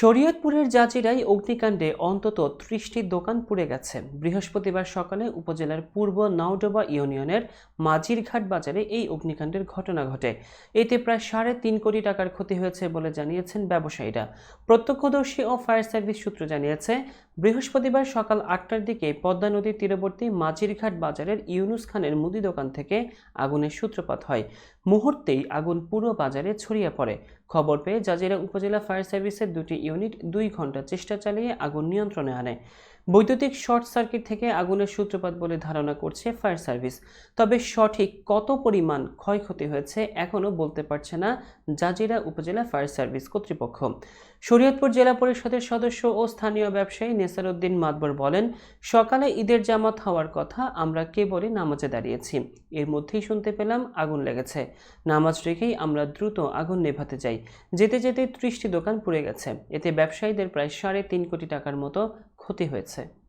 শরীয়তপুরের জাজিরায় অগ্নিকাণ্ডে অন্তত ত্রিশটি দোকান পুড়ে গেছে। বৃহস্পতিবার সকালে উপজেলার পূর্ব নাওডোবা ইউনিয়নের মাঝিরঘাট বাজারে এই অগ্নিকাণ্ডের ঘটনা ঘটে। এতে প্রায় সাড়ে তিন কোটি টাকার ক্ষতি হয়েছে বলে জানিয়েছেন ব্যবসায়ীরা। প্রত্যক্ষদর্শী ও ফায়ার সার্ভিস সূত্র জানিয়েছে বৃহস্পতিবার সকাল আটটার দিকে পদ্মা নদীর তীরবর্তী মাঝিরঘাট বাজারের ইউনুস খানের মুদি দোকান থেকে আগুনের সূত্রপাত হয়। মুহূর্তেই আগুন পুরো বাজারে ছড়িয়ে পড়ে। খবর পেয়ে জাজিরা উপজেলা ফায়ার সার্ভিসের দুটি ইউনিট দুই ঘণ্টা চেষ্টা চালিয়ে আগুন নিয়ন্ত্রণে আনে। বৈদ্যুতিক শর্ট সার্কিট থেকে আগুনের সূত্রপাত বলে ধারণা করছে ফায়ার সার্ভিস। তবে সঠিক কত পরিমাণ ক্ষয়ক্ষতি হয়েছে এখনও বলতে পারছে না জাজিরা উপজেলা ফায়ার সার্ভিস কর্তৃপক্ষ। শরীয়তপুর জেলা পরিষদের সদস্য ও স্থানীয় ব্যবসায়ী নেসার উদ্দিন মাতবর বলেন, সকালে ঈদের জামাত হওয়ার কথা আমরা কেবলই নামাজে দাঁড়িয়েছি। এর মধ্যেই শুনতে পেলাম আগুন লেগেছে। নামাজ রেখেই আমরা দ্রুত আগুন নেভাতে যাই যেতে যেতে ত্রিশটি দোকান পুড়ে গেছে। এতে ব্যবসায়ীদের প্রায় সাড়ে তিন কোটি টাকার মতো ক্ষতি হয়েছে।